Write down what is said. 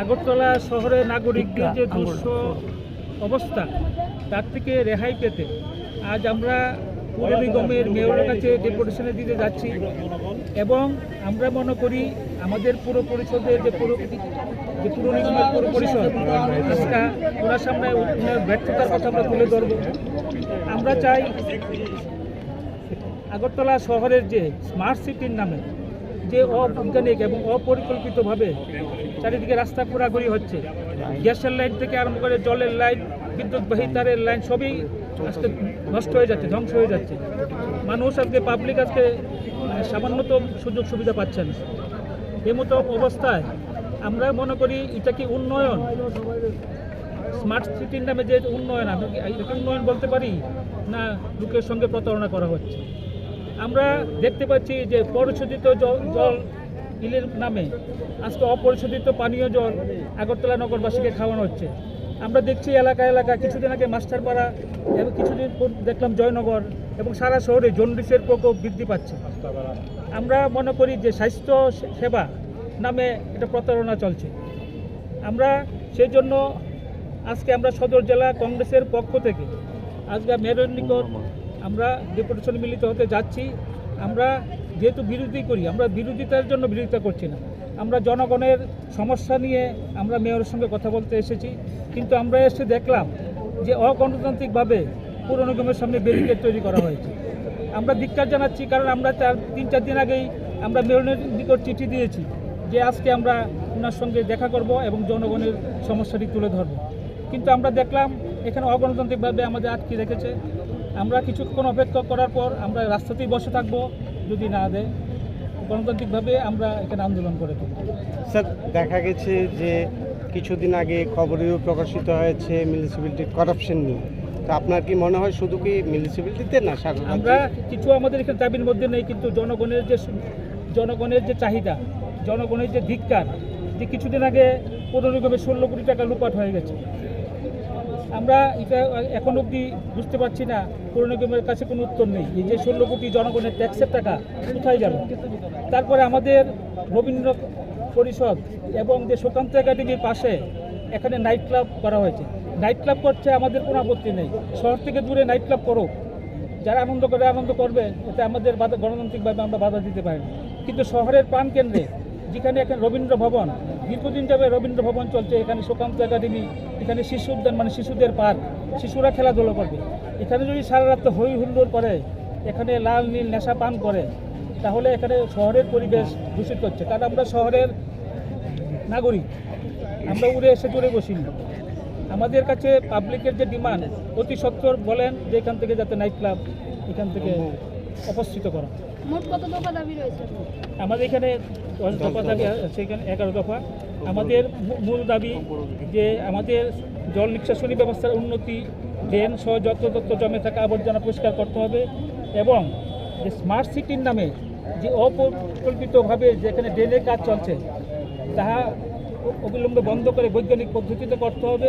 আগরতলা শহরে নাগরিকদের যে দুঃস্থ অবস্থা তার থেকে রেহাই পেতে আজ আমরা পুর নিগমের মেয়রের কাছে ডেপুটেশনে দিতে যাচ্ছি এবং আমরা মনে করি আমাদের পুর পরিষদের যে পুর যে পুর নিগমের পুর পরিষদ আজকা ওনার সামনে ওনার ব্যর্থতার কথা আমরা তুলে ধরব। আমরা চাই আগরতলা শহরের যে স্মার্ট সিটির নামে যে অবৈজ্ঞানিক এবং অপরিকল্পিতভাবে চারিদিকে রাস্তা পোড়াগড়ি হচ্ছে। গ্যাসের লাইন থেকে আরম্ভ করে জলের লাইন, বিদ্যুৎবাহী তারের লাইন সবই আজকে নষ্ট হয়ে যাচ্ছে, ধ্বংস হয়ে যাচ্ছে। মানুষ আজকে পাবলিক আজকে মানে সামান্যতম সুযোগ সুবিধা পাচ্ছেন। মতো অবস্থায় আমরা মনে করি এটা কি উন্নয়ন? স্মার্ট সিটির নামে যে উন্নয়ন আমি উন্নয়ন বলতে পারি? না লোকের সঙ্গে প্রতারণা করা হচ্ছে? আমরা দেখতে পাচ্ছি যে পরিশোধিত জল ইলের নামে আজকে অপরিশোধিত পানীয় জল আগরতলা নগরবাসীকে খাওয়ানো হচ্ছে। আমরা দেখছি এলাকা এলাকা, কিছুদিন আগে মাস্টারপাড়া এবং কিছুদিন দেখলাম জয়নগর এবং সারা শহরে জন্ডিসের প্রকোপ বৃদ্ধি পাচ্ছে। আমরা মনে করি যে স্বাস্থ্য সেবা নামে এটা প্রতারণা চলছে। আমরা সেই জন্য আজকে আমরা সদর জেলা কংগ্রেসের পক্ষ থেকে আজকে মেয়রের নিকট আমরা ডেপুটেশন মিলিত হতে যাচ্ছি। আমরা যেহেতু বিরোধী করি, আমরা বিরোধিতার জন্য বিরোধিতা করছি না। আমরা জনগণের সমস্যা নিয়ে আমরা মেয়রের সঙ্গে কথা বলতে এসেছি। কিন্তু আমরা এসে দেখলাম যে অগণতান্ত্রিকভাবে পুর নিগমের সামনে ব্যারিকেড তৈরি করা হয়েছে। আমরা ধিক্কার জানাচ্ছি কারণ আমরা চার, তিন, চার দিন আগেই আমরা মেয়রের নিকট চিঠি দিয়েছি যে আজকে আমরা ওনার সঙ্গে দেখা করব এবং জনগণের সমস্যাটি তুলে ধরব। কিন্তু আমরা দেখলাম এখানে অগণতান্ত্রিকভাবে আমাদের আটকে রেখেছে। আমরা কিছুক্ষণ অপেক্ষা করার পর আমরা রাস্তাতেই বসে থাকব যদি না দেয় গণতান্ত্রিকভাবে আমরা এখানে আন্দোলন করে তুলব। স্যার দেখা গেছে যে কিছুদিন আগে খবরেও প্রকাশিত হয়েছে মিউনিসিপ্যালিটির করাপশন নিয়ে। তো আপনার কি মনে হয় শুধু কি মিউনিসিপ্যালিটিতে না সারা আমরা কিছু আমাদের এখানে দাবির মধ্যে নেই কিন্তু জনগণের যে জনগণের যে চাহিদা জনগণের যে ধিক্কার যে কিছুদিন আগে পনেরো নিগমে ষোলো কোটি টাকা লুপাট হয়ে গেছে। আমরা এটা এখন অবধি বুঝতে পারছি না পৌর নিগমের কাছে কোনো উত্তর নেই। এই যে ষোলো কোটি জনগণের ট্যাক্সের টাকা কোথায় গেল? তারপরে আমাদের রবীন্দ্র পরিষদ এবং যে সুকান্ত একাডেমির পাশে এখানে নাইট ক্লাব করা হয়েছে। নাইট ক্লাব করছে আমাদের কোনো আপত্তি নেই। শহর থেকে দূরে নাইট ক্লাব করুক। যারা আনন্দ করে আনন্দ করবে, এতে আমাদের বাধা, গণতান্ত্রিকভাবে আমরা বাধা দিতে পারি। কিন্তু শহরের প্রাণকেন্দ্রে, যেখানে এখানে রবীন্দ্র ভবন দীর্ঘদিন যাবে রবীন্দ্র ভবন চলছে এখানে সুকান্ত একাডেমি এখানে শিশু উদ্যান মানে শিশুদের পার্ক শিশুরা খেলাধুলো করবে। এখানে যদি সারা রাত হই হুল্লোড় করে এখানে লাল নীল নেশা পান করে তাহলে এখানে শহরের পরিবেশ দূষিত হচ্ছে। কারণ আমরা শহরের নাগরিক আমরা উড়ে এসে জুড়ে বসিনি আমাদের কাছে পাবলিকের যে ডিমান্ড অতি সত্তর বলেন যে এখান থেকে যাতে নাইট ক্লাব এখান থেকে অপস্থিত করা। মোট কত দফা দাবি রয়েছে? আমাদের এখানে দফা দাবি সেখানে এগারো দফা। আমাদের মূল দাবি যে আমাদের জল নিষ্কাশনী ব্যবস্থার উন্নতি, ড্রেন সহ যত্রতত্র জমে থাকা আবর্জনা পরিষ্কার করতে হবে এবং যে স্মার্ট সিটির নামে যে অপরিকল্পিতভাবে যেখানে ড্রেনের কাজ চলছে, তাহা অবিলম্বে বন্ধ করে বৈজ্ঞানিক পদ্ধতিতে করতে হবে।